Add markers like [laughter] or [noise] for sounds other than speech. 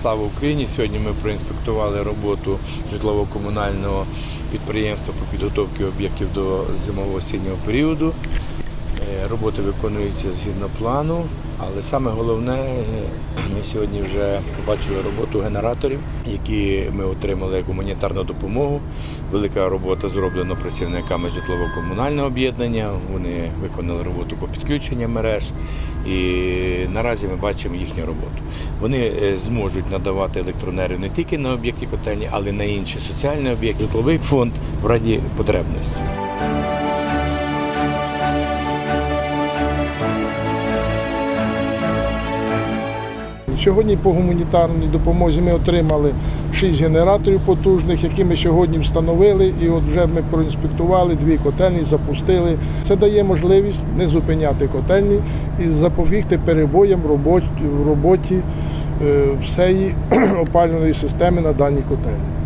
Слава Україні! Сьогодні ми проінспектували роботу житлово-комунального підприємства по підготовці об'єктів до зимово-осіннього періоду. Роботи виконуються згідно плану, але саме головне, е, ми сьогодні вже побачили роботу генераторів, які ми отримали гуманітарну допомогу. Велика робота зроблена працівниками житлово-комунального об'єднання. Вони виконали роботу по підключенню мереж, і наразі ми бачимо їхню роботу. Вони е, зможуть надавати електроенергію не тільки на об'єкті котельні, але й на інші соціальні об'єкти, житловий фонд в раді потребності. Сьогодні по гуманітарній допомозі ми отримали 6 генераторів потужних, які ми сьогодні встановили. І от вже ми проінспектували дві котельні, запустили. Це дає можливість не зупиняти котельні і запобігти перебоям в роботі, в роботі е, всієї [clears throat] опалювальної системи на даній котельні.